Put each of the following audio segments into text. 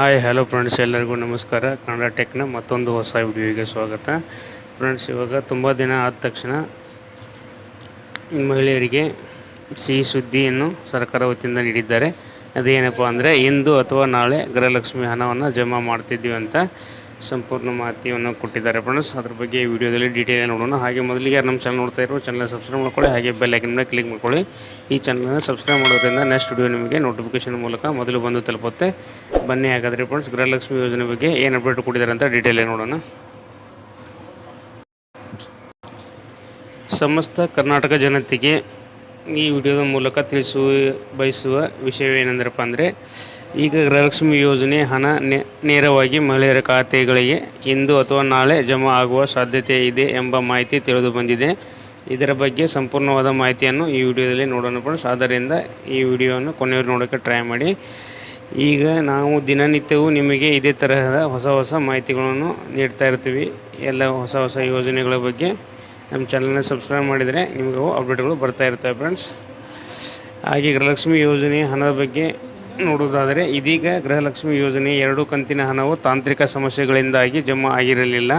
Hi hello friends ಎಲ್ಲರಿಗೂ ನಮಸ್ಕಾರ. ಕನ್ನಡ ಟೆಕ್ನ ಮತ್ತೊಂದು ಹೊಸ ವಿಡಿಯೋಗೆ ಸ್ವಾಗತ. ಫ್ರೆಂಡ್ಸ್ ಇವಾಗ ತುಂಬ ದಿನ ಆದ ತಕ್ಷಣ ಮಹಿಳೆಯರಿಗೆ ಸಿಹಿ ಸುದ್ದಿಯನ್ನು ಸರ್ಕಾರ ವತಿಯಿಂದ ನೀಡಿದ್ದಾರೆ. ಅದೇನಪ್ಪ ಅಂದರೆ, ಇಂದು ಅಥವಾ ನಾಳೆ ಗೃಹಲಕ್ಷ್ಮಿ ಹಣವನ್ನು ಜಮಾ ಮಾಡ್ತಿದ್ದೀವಿ ಅಂತ ಸಂಪೂರ್ಣ ಮಾಹಿತಿಯನ್ನು ಕೊಟ್ಟಿದ್ದಾರೆ ಫ್ರೆಂಡ್ಸ್ ಅದ್ರ ಬಗ್ಗೆ ವಿಡಿಯೋದಲ್ಲಿ ಡೀಟೇಲ್ ನೋಡೋಣ. ಹಾಗೆ ಮೊದಲಿಗೆ ನಮ್ಮ ಚಾನಲ್ ನೋಡ್ತಾ ಇರೋ ಚಾನಲ್ ಸಬ್ಸ್ಕ್ರೈಬ್ ಮಾಡ್ಕೊಳ್ಳಿ. ಹಾಗೆ ಬೆಲ್ ಐಕನ್ ಮೇಲೆ ಕ್ಲಿಕ್ ಮಾಡ್ಕೊಳ್ಳಿ. ಈ ಚಾನಲ್ನ ಸಬ್ಸ್ಕ್ರೈಬ್ ಮಾಡೋದ್ರಿಂದ ನೆಕ್ಸ್ಟ್ ವಿಡಿಯೋ ನಿಮಗೆ ನೋಟಿಫಿಕೇಶನ್ ಮೂಲಕ ಮೊದಲು ಬಂದು ತಲುಪುತ್ತೆ. ಬನ್ನಿ ಹಾಗಾದರೆ ಫ್ರೆಂಡ್ಸ್ ಗೃಹಲಕ್ಷ್ಮಿ ಯೋಜನೆ ಬಗ್ಗೆ ಏನು ಅಪ್ಡೇಟ್ ಕೊಟ್ಟಿದ್ದಾರೆ ಅಂತ ಡೀಟೇಲ್ ನೋಡೋಣ. ಸಮಸ್ತ ಕರ್ನಾಟಕ ಜನತೆಗೆ ಈ ವಿಡಿಯೋದ ಮೂಲಕ ತಿಳಿಸುವ, ಬಯಸುವ ವಿಷಯವೇನೆಂದರಪ್ಪ ಅಂದರೆ, ಈಗ ಗೃಹಲಕ್ಷ್ಮಿ ಯೋಜನೆ ಹಣ ನೇರವಾಗಿ ಮಹಿಳೆಯರ ಖಾತೆಗಳಿಗೆ ಇಂದು ಅಥವಾ ನಾಳೆ ಜಮಾ ಆಗುವ ಸಾಧ್ಯತೆ ಇದೆ ಎಂಬ ಮಾಹಿತಿ ತಿಳಿದು ಬಂದಿದೆ. ಇದರ ಬಗ್ಗೆ ಸಂಪೂರ್ಣವಾದ ಮಾಹಿತಿಯನ್ನು ಈ ವಿಡಿಯೋದಲ್ಲಿ ನೋಡೋಣ ಫ್ರೆಂಡ್ಸ್. ಆದ್ದರಿಂದ ಈ ವಿಡಿಯೋವನ್ನು ಕೊನೆಯವರು ನೋಡೋಕ್ಕೆ ಟ್ರೈ ಮಾಡಿ. ಈಗ ನಾವು ದಿನನಿತ್ಯವೂ ನಿಮಗೆ ಇದೇ ತರಹದ ಹೊಸ ಹೊಸ ಮಾಹಿತಿಗಳನ್ನು ನೀಡ್ತಾ ಇರ್ತೀವಿ. ಎಲ್ಲ ಹೊಸ ಹೊಸ ಯೋಜನೆಗಳ ಬಗ್ಗೆ. ನಮ್ಮ ಚಾನಲ್ನ ಸಬ್ಸ್ಕ್ರೈಬ್ ಮಾಡಿದರೆ ನಿಮಗೂ ಅಪ್ಡೇಟ್ಗಳು ಬರ್ತಾ ಇರ್ತವೆ ಫ್ರೆಂಡ್ಸ್ ಹಾಗೆ ಗೃಹಲಕ್ಷ್ಮಿ ಯೋಜನೆ ಹಣದ ಬಗ್ಗೆ ನೋಡುವುದಾದರೆ ಇದೀಗ ಗೃಹಲಕ್ಷ್ಮಿ ಯೋಜನೆ ಎರಡು ಕಂತಿನ ಹಣವು ತಾಂತ್ರಿಕ ಸಮಸ್ಯೆಗಳಿಂದಾಗಿ ಜಮಾ ಆಗಿರಲಿಲ್ಲ.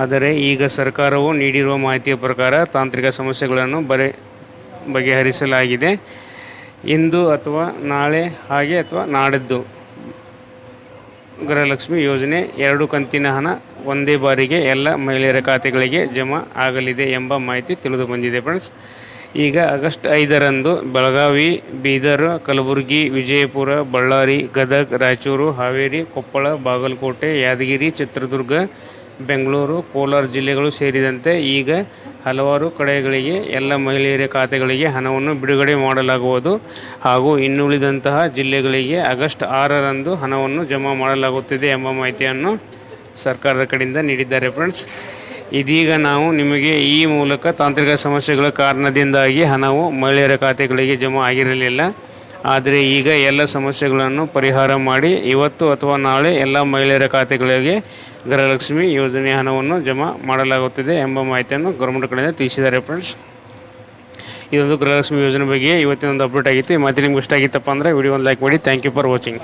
ಆದರೆ ಈಗ ಸರ್ಕಾರವು ನೀಡಿರುವ ಮಾಹಿತಿಯ ಪ್ರಕಾರ ತಾಂತ್ರಿಕ ಸಮಸ್ಯೆಗಳನ್ನು ಬರೆ, ಬಗೆಹರಿಸಲಾಗಿದೆ. ಇಂದು ಅಥವಾ ನಾಳೆ ಹಾಗೆ ಅಥವಾ ನಾಡಿದ್ದು. ಗೃಹಲಕ್ಷ್ಮಿ ಯೋಜನೆ ಎರಡು ಕಂತಿನ ಹಣ ಒಂದೇ ಬಾರಿಗೆ ಎಲ್ಲ ಮಹಿಳೆಯರ ಖಾತೆಗಳಿಗೆ ಜಮಾ ಆಗಲಿದೆ ಎಂಬ ಮಾಹಿತಿ ತಿಳಿದು ಬಂದಿದೆ ಫ್ರೆಂಡ್ಸ್. ಈಗ ಆಗಸ್ಟ್ ಐದರಂದು ಬೆಳಗಾವಿ, ಬೀದರ್, ಕಲಬುರಗಿ, ವಿಜಯಪುರ, ಬಳ್ಳಾರಿ, ಗದಗ್, ರಾಯಚೂರು, ಹಾವೇರಿ, ಕೊಪ್ಪಳ, ಬಾಗಲಕೋಟೆ, ಯಾದಗಿರಿ, ಚಿತ್ರದುರ್ಗ ಬೆಂಗಳೂರು, ಕೋಲಾರ ಜಿಲ್ಲೆಗಳು ಸೇರಿದಂತೆ ಈಗ ಹಲವಾರು ಕಡೆಗಳಿಗೆ ಎಲ್ಲ ಮಹಿಳೆಯರ ಖಾತೆಗಳಿಗೆ ಹಣವನ್ನು ಬಿಡುಗಡೆ ಮಾಡಲಾಗುವುದು ಹಾಗೂ ಇನ್ನುಳಿದಂತಹ ಜಿಲ್ಲೆಗಳಿಗೆ ಆಗಸ್ಟ್ ಆರರಂದು ಹಣವನ್ನು ಜಮಾ ಮಾಡಲಾಗುತ್ತಿದೆ ಎಂಬ ಮಾಹಿತಿಯನ್ನು ಸರ್ಕಾರದ ಕಡೆಯಿಂದ ನೀಡಿದ್ದಾರೆ ಫ್ರೆಂಡ್ಸ್. ಇದೀಗ ನಾವು ನಿಮಗೆ ಈ ಮೂಲಕ ತಾಂತ್ರಿಕ ಸಮಸ್ಯೆಗಳ ಕಾರಣದಿಂದಾಗಿ ಹಣವು ಮಹಿಳೆಯರ ಖಾತೆಗಳಿಗೆ ಜಮಾ ಆಗಿರಲಿಲ್ಲ. ಆದರೆ ಈಗ ಎಲ್ಲ ಸಮಸ್ಯೆಗಳನ್ನು ಪರಿಹಾರ ಮಾಡಿ ಇವತ್ತು ಅಥವಾ ನಾಳೆ ಎಲ್ಲ ಮಹಿಳೆಯರ ಖಾತೆಗಳಿಗೆ ಗೃಹಲಕ್ಷ್ಮಿ ಯೋಜನೆ ಹಣವನ್ನು ಜಮಾ ಮಾಡಲಾಗುತ್ತಿದೆ ಎಂಬ ಮಾಹಿತಿಯನ್ನು ಗೌರ್ಮೆಂಟ್ ಕಡೆಯಿಂದ ತಿಳಿಸಿದ್ದಾರೆ ಫ್ರೆಂಡ್ಸ್. ಇದೊಂದು ಗೃಹಲಕ್ಷ್ಮಿ ಯೋಜನೆ ಬಗ್ಗೆ ಇವತ್ತಿನ ಒಂದು ಅಪ್ಡೇಟ್ ಆಗಿತ್ತು. ಈ ಮಾಹಿತಿ ನಿಮ್ಗೆ ಇಷ್ಟ ಆಗಿತ್ತಪ್ಪ ಅಂದರೆ ವಿಡಿಯೋ ಒಂದು ಲೈಕ್ ಮಾಡಿ. Thank you for watching